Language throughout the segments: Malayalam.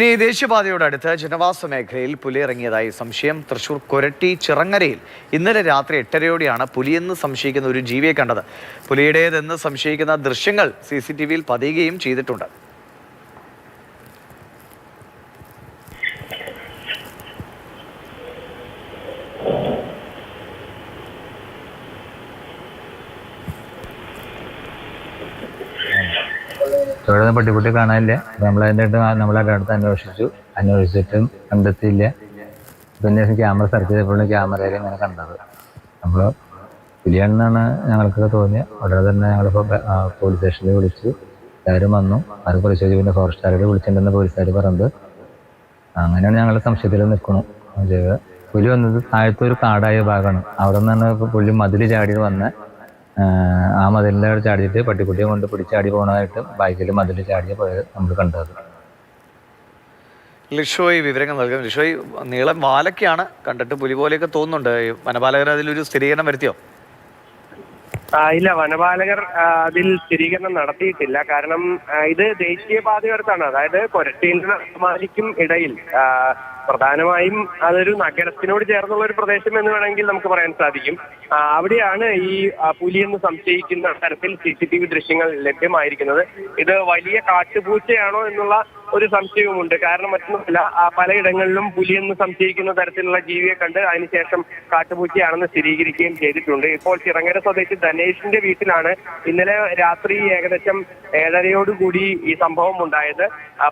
ഇനി ദേശീയപാതയോട് അടുത്ത് ജനവാസ മേഖലയിൽ പുലി ഇറങ്ങിയതായി സംശയം. തൃശൂർ കൊരട്ടി ചിറങ്ങരയിൽ ഇന്നലെ രാത്രി എട്ടരയോടെയാണ് പുലിയെന്ന് സംശയിക്കുന്ന ഒരു ജീവിയെ കണ്ടത്. പുലിയുടേതെന്ന് സംശയിക്കുന്ന ദൃശ്യങ്ങൾ സി സി ടി വിയിൽ പതിയുകയും ചെയ്തിട്ടുണ്ട്. ഇവിടെ നിന്ന് പട്ടിക്കുട്ടി കാണാനില്ല. നമ്മൾ അതിന്റെ അടുത്ത് നമ്മളതിന്റെ അടുത്ത് അന്വേഷിച്ചു. അന്വേഷിച്ചിട്ടും കണ്ടെത്തിയില്ല. പിന്നെ ക്യാമറ സെർച്ച് ചെയ്തപ്പോഴും ക്യാമറയിൽ ഇങ്ങനെ കണ്ടത്. നമ്മൾ പുലിയാണെന്നാണ് ഞങ്ങൾക്ക് തോന്നിയത് ഉടനെ തന്നെ ഞങ്ങളിപ്പോൾ പോലീസ് സ്റ്റേഷനിൽ വിളിച്ചു. എല്ലാവരും വന്നു. അത് പരിശോധിച്ച് പിന്നെ ഫോറസ്റ്റുകാരോട് വിളിച്ചിട്ടുണ്ടെന്ന് പോലീസുകാർ പറഞ്ഞത്. അങ്ങനെയാണ് ഞങ്ങൾ സംശയത്തിൽ നിൽക്കണം. ചെയ്തത് പുലി വന്നത് താഴത്തെ ഒരു കാടായ ഭാഗമാണ്. അവിടെ നിന്നാണ് പുലി മതിൽ ചാടി വന്ന്. ആ മതിലിന്റെ അവിടെ ചാടിയിട്ട് പട്ടിക്കുട്ടിയെ കൊണ്ട് പിടിച്ചാടി പോകണതായിട്ട് ബൈക്കിൽ മതിൽ ചാടിയ പോയത് നമ്മൾ കണ്ടത്. ലിഷോയ് വിവരങ്ങൾ നൽകും. ലിഷോയ് നീളം വാലൊക്കെയാണ് കണ്ടിട്ട് പുലി പോലെയൊക്കെ തോന്നുന്നുണ്ട്. വനപാലകർ അതിലൊരു സ്ഥിരീകരണം വരുത്തിയോ? ഇല്ല വനപാലകർ അതിൽ സ്ഥിരീകരണം നടത്തിയിട്ടില്ല. കാരണം ഇത് ദേശീയപാതയോടത്താണ് അതായത് കൊരട്ടിയിൽ നിന്ന് ഇടയിൽ പ്രധാനമായും അതൊരു നഗരത്തിനോട് ചേർന്നുള്ള ഒരു പ്രദേശം എന്ന് വേണമെങ്കിൽ നമുക്ക് പറയാൻ സാധിക്കും. അവിടെയാണ് ഈ പുലി പുലിയെന്ന് സംശയിക്കുന്ന തരത്തിൽ സി സി ടി വി ദൃശ്യങ്ങൾ ലഭ്യമായിരിക്കുന്നത്. ഇത് വലിയ കാട്ടുപൂച്ചയാണോ എന്നുള്ള ഒരു സംശയവുമുണ്ട്. കാരണം മറ്റൊന്നുമല്ല പലയിടങ്ങളിലും പുലിയെന്ന് സംശയിക്കുന്ന തരത്തിലുള്ള ജീവിയെ കണ്ട് അതിനുശേഷം കാട്ടുപൂച്ചയാണെന്ന് സ്ഥിരീകരിക്കുകയും ചെയ്തിട്ടുണ്ട്. ഇപ്പോൾ ചിറങ്ങര സ്വദേശി ധനേഷിന്റെ വീട്ടിലാണ് ഇന്നലെ രാത്രി ഏകദേശം ഏഴരയോടുകൂടി ഈ സംഭവം ഉണ്ടായത്.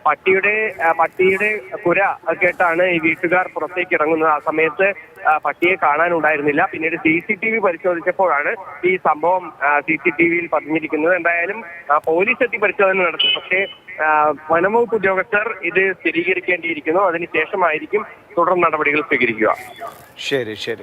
പട്ടിയുടെ പട്ടിയുടെ കുര കേട്ടാണ് ഈ വീട്ടുകാർ പുറത്തേക്ക് ഇറങ്ങുന്നത് ആ സമയത്ത് പട്ടിയെ കാണാനുണ്ടായിരുന്നില്ല. പിന്നീട് സി സി ടി വി പരിശോധിച്ചപ്പോഴാണ് ഈ സംഭവം സി സി ടി വിയിൽ പതിഞ്ഞിരിക്കുന്നത്. എന്തായാലും പോലീസ് എത്തി പരിശോധന നടത്തി. പക്ഷേ വനംവകുപ്പ് ഉദ്യോഗസ്ഥർ ഇത് സ്ഥിരീകരിക്കേണ്ടിയിരിക്കുന്നു. അതിനുശേഷമായിരിക്കും തുടർ നടപടികൾ സ്വീകരിക്കുക. ശരി ശരി.